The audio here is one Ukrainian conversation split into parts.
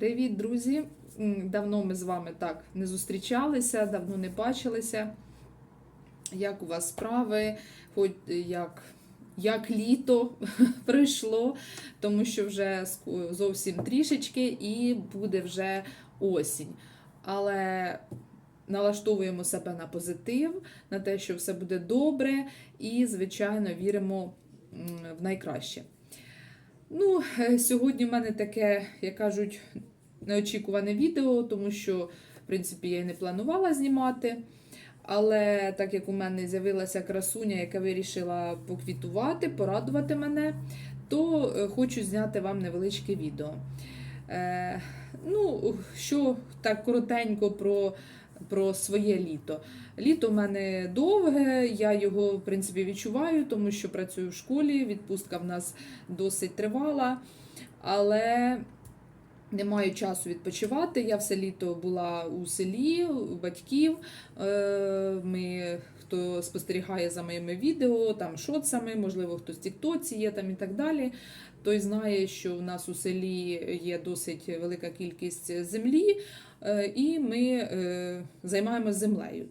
Привіт, друзі! Давно ми з вами так не зустрічалися, давно не бачилися. Як у вас справи? Хоч як, як літо пройшло, тому що вже зовсім трішечки і буде вже осінь. Але налаштовуємо себе на позитив, на те, що все буде добре, і, звичайно, віримо в найкраще. Ну, е, сьогодні в мене таке, як кажуть, неочікуване відео, тому що, в принципі, я і не планувала знімати. Але так як у мене з'явилася красуня, яка вирішила поквітувати, порадувати мене, то е, хочу зняти вам невеличке відео. Е, ну, що так коротенько про, про своє літо. Літо в мене довге, я його, в принципі, відчуваю, тому що працюю в школі, відпустка в нас досить тривала, але не маю часу відпочивати. Я все літо була у селі, у батьків. Е, Ми, хто спостерігає за моїми відео, там шоцами, можливо, хтось в Тіктоці є там і так далі. Той знає, що в нас у селі є досить велика кількість землі, е, і ми е, займаємося землею.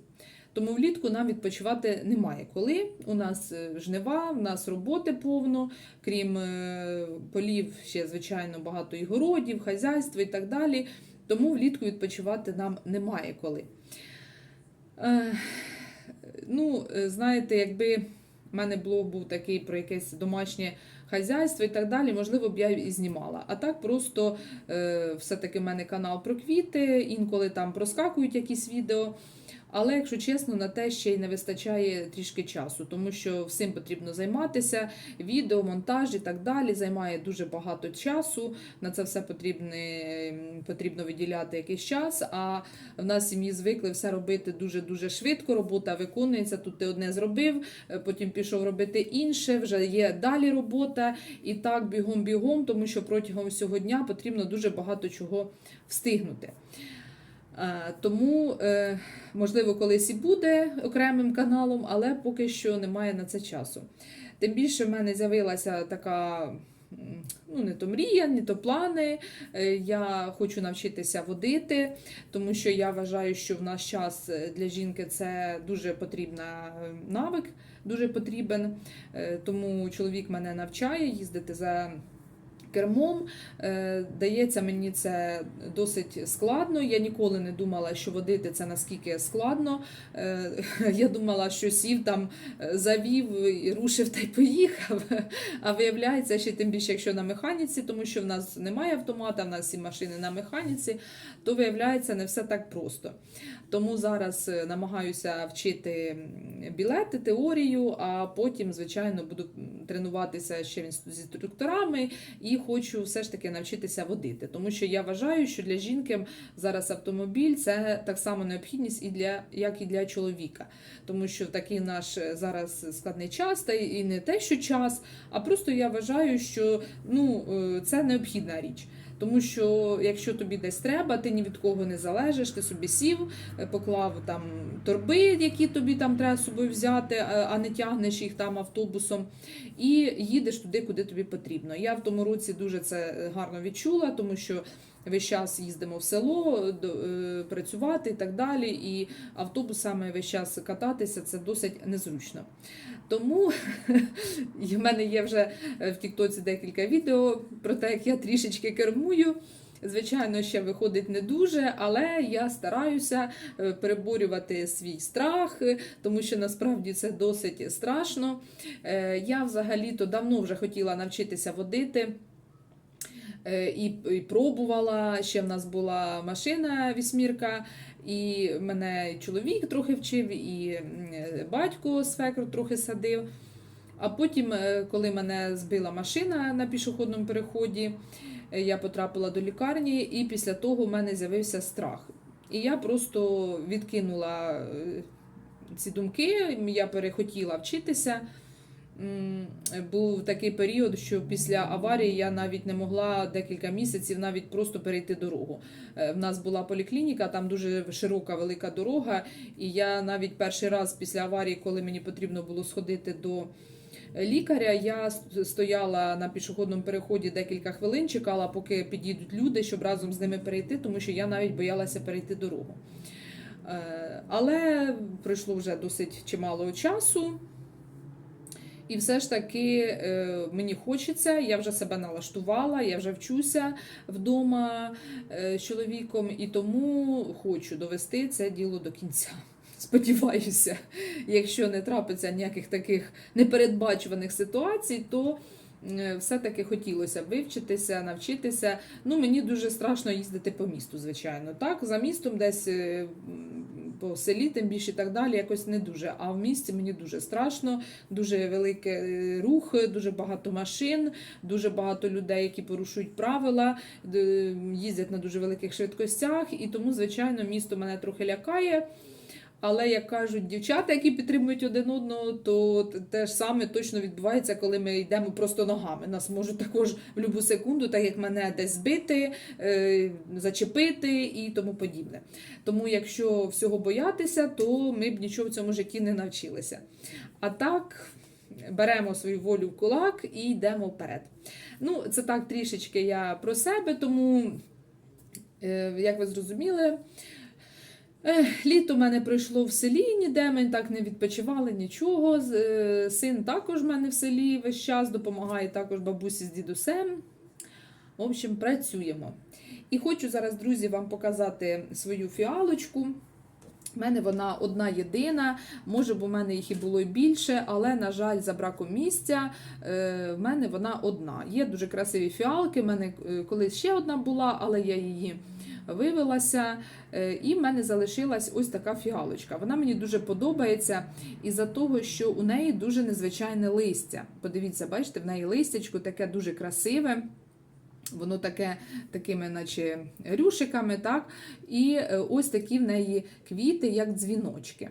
Тому влітку нам відпочивати немає коли. У нас е, жнива, у нас роботи повно, крім е, полів, ще звичайно багато і городів, хазяйства і так далі. Тому влітку відпочивати нам немає коли. Е, ну, знаєте, якби в мене блог був такий про якесь домашнє хазяйство і так далі, можливо б я і знімала. А так просто все-таки в мене канал про квіти, інколи там проскакують якісь відео. Але, якщо чесно, на те ще й не вистачає трішки часу, тому що всім потрібно займатися, відео, монтаж і так далі займає дуже багато часу. На це все потрібно, потрібно виділяти якийсь час. А в нас сім'ї звикли все робити дуже-дуже швидко. Робота виконується. Тут ти одне зробив, е, потім пішов робити інше, вже є далі робота. І так бігом-бігом, тому що протягом всього дня потрібно дуже багато чого встигнути. Е, Тому, е, можливо, колись і буде окремим каналом, але поки що немає на це часу. Тим більше в мене з'явилася така. Ну, не то мрія, не то плани. Е, Я хочу навчитися водити, тому що я вважаю, що в наш час для жінки це дуже потрібна е, навик, дуже потрібен. Тому чоловік мене навчає їздити за кермом. Е, Дається мені це досить складно. Я ніколи не думала, що водити це наскільки складно. Е, Я думала, що сів там, е, завів, і рушив та й поїхав. А виявляється, ще тим більше, якщо на механіці, тому що в нас немає автомата, в нас всі машини на механіці, то виявляється не все так просто. Тому зараз намагаюся вчити білети, теорію, а потім, звичайно, буду тренуватися ще з інструкторами і хочу все ж таки навчитися водити. Тому що я вважаю, що для жінки зараз автомобіль це так само необхідність і для як і для чоловіка. Тому що такий наш е, зараз складний час, та і не те, що час, а просто я вважаю, що ну, е, це необхідна річ. Тому що якщо тобі десь треба, ти ні від кого не залежиш, ти собі сів, е, поклав там торби, які тобі там треба з собою взяти, е, а не тягнеш їх там автобусом, і їдеш туди, куди тобі потрібно. Я в тому році дуже це гарно відчула, тому що весь час їздимо в село е, працювати і так далі. І автобусами весь час кататися це досить незручно. Тому в мене є вже е, в Тіктоці декілька відео про те, як я трішечки кермую. Звичайно, ще виходить не дуже, але я стараюся е, переборювати свій страх, тому що насправді це досить страшно. Я взагалі-то давно вже хотіла навчитися водити. Е, І, і пробувала. Ще в нас була машина вісьмірка, і мене чоловік трохи вчив, і е, батько свекр трохи садив. А потім, е, коли мене збила машина на пішохідному переході, я потрапила до лікарні, і після того в мене з'явився страх. І я просто відкинула ці думки, я перехотіла вчитися. Був такий період, що після аварії я навіть не могла декілька місяців навіть просто перейти дорогу. Е, В нас була поліклініка, там дуже широка велика дорога. І я навіть перший раз після аварії, коли мені потрібно було сходити до лікаря. Я стояла на пішохідному переході декілька хвилин, чекала, поки підійдуть люди, щоб разом з ними перейти, тому що я навіть боялася перейти дорогу. Е, Але пройшло вже досить чимало часу. І все ж таки е, мені хочеться, я вже себе налаштувала, я вже вчуся вдома е, з чоловіком, і тому хочу довести це діло до кінця. Сподіваюся, якщо не трапиться ніяких таких непередбачуваних ситуацій, то е, все-таки хотілося вивчитися, навчитися. Ну, мені дуже страшно їздити по місту, звичайно. Так, за містом десь по селі, тим більше і так далі, якось не дуже. А в місті мені дуже страшно, дуже великий е, рух, дуже багато машин, дуже багато людей, які порушують правила, їздять на дуже великих швидкостях, і тому, звичайно, місто мене трохи лякає. Але як кажуть дівчата, які підтримують один одного, то те ж саме точно відбувається, коли ми йдемо просто ногами. Нас можуть також в будь-яку секунду, так як мене десь збити, е, зачепити і тому подібне. Тому, якщо всього боятися, то ми б нічого в цьому житті не навчилися. А так. Беремо свою волю в кулак і йдемо вперед. Ну, це так трішечки я про себе, тому, е, як ви зрозуміли, Ех, Літо в мене пройшло в селі, ніде ми так не відпочивали нічого. Е, Син також в мене в селі весь час допомагає також бабусі з дідусем. В общем, працюємо. І хочу зараз, друзі, вам показати свою фіалочку. У мене вона одна єдина, може б у мене їх і було й більше, але, на жаль, за браком місця е, в мене вона одна. Є дуже красиві фіалки. в мене е, колись ще одна була, але я її вивелася. Е, І в мене залишилась ось така фіалочка. Вона мені дуже подобається із-за того, що у неї дуже незвичайне листя. Подивіться, бачите, в неї листячко таке дуже красиве. Воно таке такими, наче рюшиками, так? І е, ось такі в неї квіти, як дзвіночки.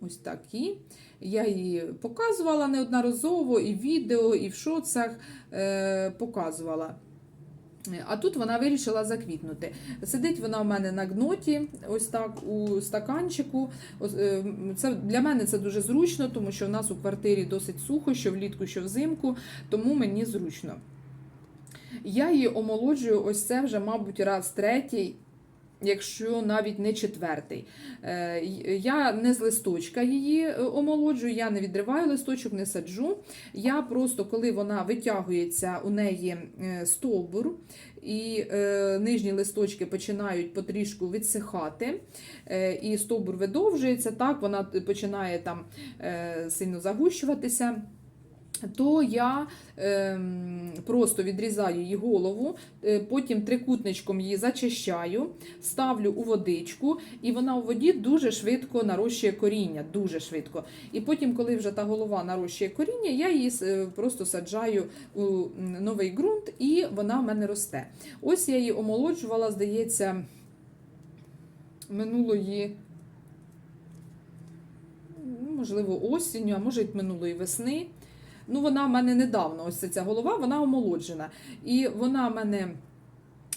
Ось такі. Я її показувала неодноразово, і в відео, і в шоцах е, показувала. А тут вона вирішила заквітнути. Сидить вона в мене на гноті, ось так у стаканчику. Е, Це для мене це дуже зручно, тому що в нас у квартирі досить сухо, що влітку, що взимку, тому мені зручно. Я її омолоджую ось це вже, мабуть, раз третій. Якщо навіть не четвертий. Е, Я не з листочка її е, омолоджую, я не відриваю листочок, не саджу. Я просто, коли вона витягується, у неї е, стовбур, і нижні листочки починають потрішку відсихати, і стовбур видовжується, так, вона починає там сильно загущуватися. То я ем, просто відрізаю її голову, е, потім трикутничком її зачищаю, ставлю у водичку, і вона у воді дуже швидко нарощує коріння, дуже швидко. І потім, коли вже та голова нарощує коріння, я її е, просто саджаю у новий ґрунт, і вона в мене росте. Ось я її омолоджувала, здається, минулої. ну, Можливо, осінню, а може й минулої весни. Ну, вона в мене недавно, ось ця голова, вона омолоджена. І вона мене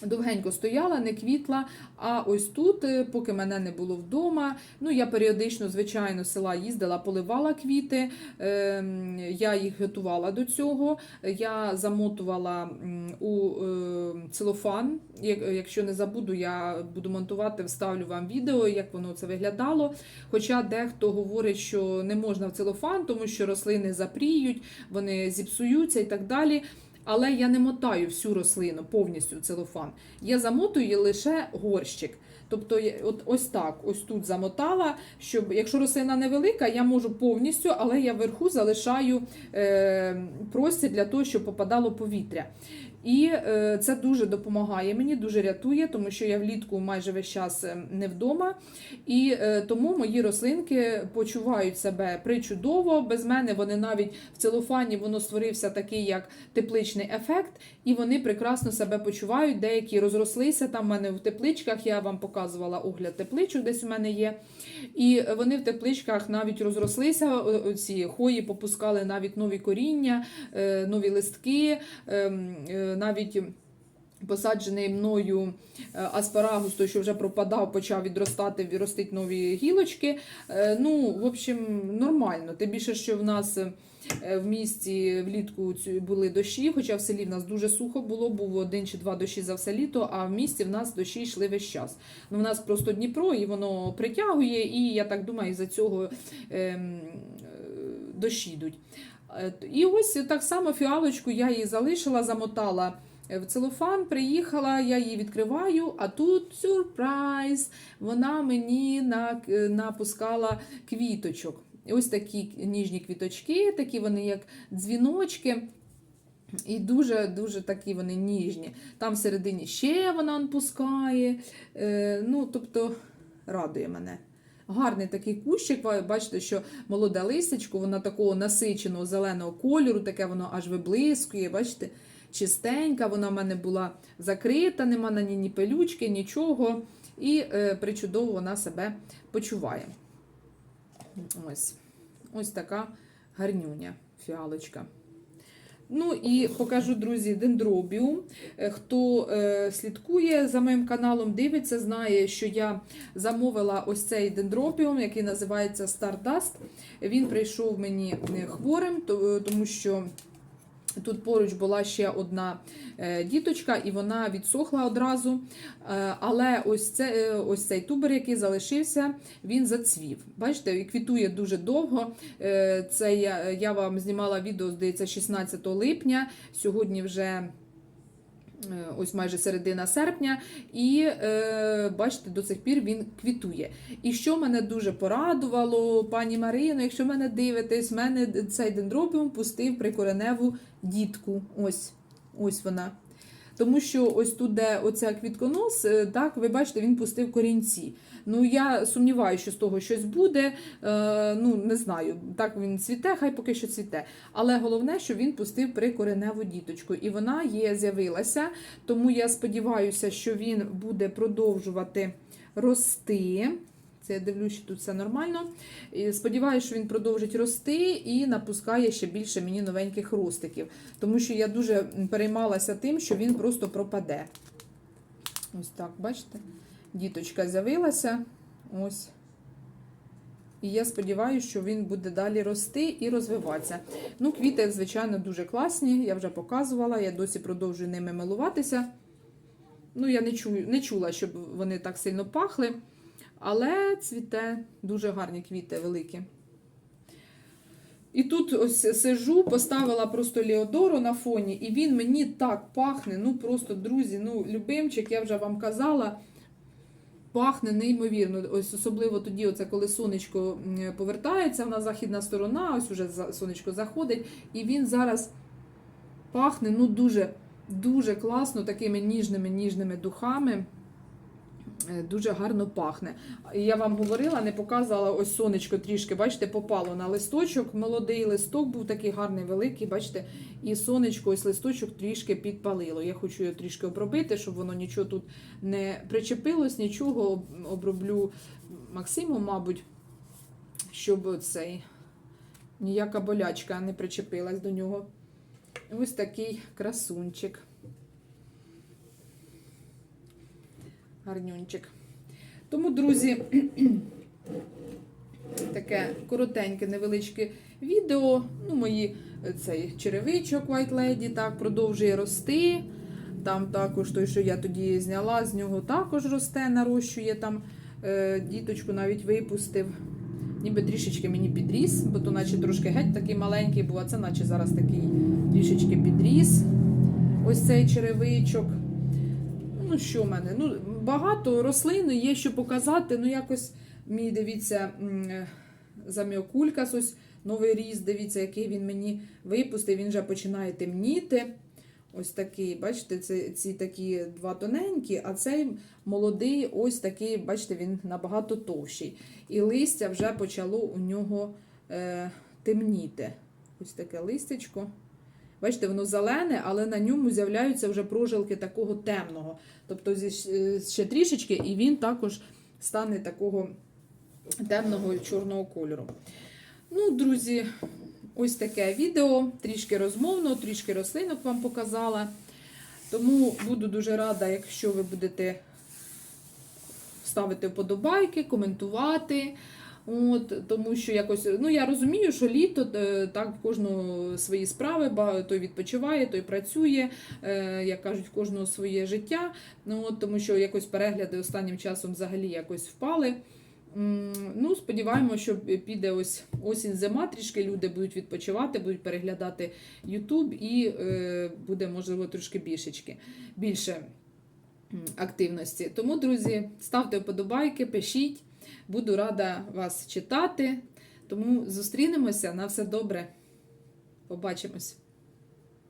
довгенько стояла, не квітла. А ось тут, е, поки мене не було вдома, ну я періодично, звичайно, села їздила, поливала квіти. Ем, Я їх готувала до цього. Я замотувала у е, целофан. Якщо не забуду, я буду монтувати, вставлю вам відео, як воно це виглядало. Хоча дехто говорить, що не можна в целофан, тому що рослини запріють, вони зіпсуються і так далі. Але я не мотаю всю рослину повністю целофан. Я замотую лише горщик. Тобто, от ось так, ось тут замотала, щоб якщо рослина невелика, я можу повністю, але я вверху залишаю е, простір для того, щоб попадало повітря. І е, це дуже допомагає мені, дуже рятує, тому що я влітку майже весь час е, не вдома. І е, тому мої рослинки почувають себе причудово. Без мене вони навіть в целофані воно створився такий як тепличний ефект, і вони прекрасно себе почувають. Деякі розрослися там в мене в тепличках. Я вам показувала огляд тепличок, десь у мене є. І вони в тепличках навіть розрослися. Ці хої попускали навіть нові коріння, е, нові листки, ем, навіть. посаджений мною е, аспарагус, той, що вже пропадав, почав відростати, відростить нові гілочки. Е, Ну, в общем, нормально. Тим більше, що в нас е, в місті влітку були дощі, хоча в селі в нас дуже сухо було, був один чи два дощі за все літо, а в місті в нас дощі йшли весь час. Ну, в нас просто Дніпро, і воно притягує, і я так думаю, із-за цього ем, дощі йдуть. Е, І ось так само фіалочку я її залишила, замотала в целофан, приїхала, я її відкриваю, а тут сюрприз! Вона мені напускала квіточок. Ось такі ніжні квіточки, такі вони як дзвіночки. І дуже-дуже такі вони ніжні. Там всередині ще вона он пускає. Е, ну, тобто, радує мене. Гарний такий кущик. Бачите, що молоде листячко, воно такого насиченого зеленого кольору, таке воно аж виблискує. Бачите, чистенька, вона в мене була закрита, нема на ній ні пелючки, нічого. І е, причудово вона себе почуває. Ось. Ось така гарнюня фіалочка. Ну і покажу, друзі, дендробіум. Е, Хто е, слідкує за моїм каналом, дивиться, знає, що я замовила ось цей дендробіум, який називається Stardust. Він прийшов мені е, хворим, то- тому що тут поруч була ще одна е, діточка, і вона відсохла одразу. Е, Але ось, це, е, ось цей тубер, який залишився, він зацвів. Бачите, і квітує дуже довго. Це я, я вам знімала відео, здається, 16 липня. Сьогодні вже. Е, Ось майже середина серпня, і е, бачите, до цих пір він квітує. І що мене дуже порадувало, пані Марино, якщо мене дивитесь, мене цей дендробіум пустив прикореневу дітку. Ось, ось вона. Тому що ось тут, де оця квітконос, е, так, ви бачите, він пустив корінці. Ну, я сумніваюся, що з того щось буде. Е, ну, не знаю, так він цвіте, хай поки що цвіте. Але головне, що він пустив прикореневу діточку. І вона є, з'явилася. Тому я сподіваюся, що він буде продовжувати рости. Це я дивлюся, що тут все нормально. І Сподіваюся, що він продовжить рости і напускає ще більше мені новеньких ростиків. Тому що я дуже переймалася тим, що він просто пропаде. Ось так, бачите? Діточка з'явилася. Ось. І я сподіваюся, що він буде далі рости і розвиватися. Ну, квіти, звичайно, дуже класні. Я вже показувала, я досі продовжую ними милуватися. Ну, я не, чую, не чула, щоб вони так сильно пахли. Але цвіте дуже гарні квіти великі. І тут ось сижу, поставила просто Леодору на фоні, і він мені так пахне. Ну, просто, друзі, ну, любимчик, я вже вам казала, пахне неймовірно. Ось особливо тоді, оце, коли сонечко повертається, вона західна сторона, ось уже сонечко заходить, і він зараз пахне ну, дуже, дуже класно, такими ніжними ніжними духами. Е, Дуже гарно пахне. Я вам говорила, не показувала ось сонечко трішки, бачите, попало на листочок. Молодий листок був такий гарний, великий, бачите, і сонечко, ось листочок трішки підпалило. Я хочу його трішки обробити, щоб воно нічого тут не причепилось, нічого оброблю Максиму, мабуть, щоб цей ніяка болячка не причепилась до нього. Ось такий красунчик. Гарнюнчик. Тому, друзі, таке коротеньке, невеличке відео. Ну, мої е, цей черевичок White Lady так продовжує рости. Там також той, що я тоді зняла, з нього також росте, нарощує там. Е, діточку навіть випустив. Ніби трішечки мені підріс, бо то наче трошки геть такий маленький був, а це наче зараз такий трішечки підріс. Ось цей черевичок. Ну, що в мене? Ну, багато рослин є, що показати. Ну, якось мій, дивіться, заміокулькас, ось новий ріст, дивіться, який він мені випустив. Він вже починає темніти. Ось такий, бачите, це, ці такі два тоненькі, а цей молодий, ось такий, бачите, він набагато товщий. І листя вже почало у нього е, темніти. Ось таке листечко. Бачите, воно зелене, але на ньому з'являються вже прожилки такого темного. Тобто е, ще трішечки, і він також стане такого темного чорного кольору. Ну, друзі, ось таке відео. Трішки розмовно, трішки рослинок вам показала. Тому буду дуже рада, якщо ви будете ставити вподобайки, коментувати. От, тому що якось, ну я розумію, що літо е, так в кожного свої справи, той відпочиває, той працює, е, як кажуть, в кожного своє життя. Ну, от, тому що якось перегляди останнім часом взагалі якось впали. Ну, сподіваємося, що піде ось осінь, зима, трішки люди будуть відпочивати, будуть переглядати YouTube і е, буде, можливо, трошки більшечки, більше активності. Тому, друзі, ставте вподобайки, пишіть. Буду рада вас читати. Тому зустрінемося на все добре. Побачимось.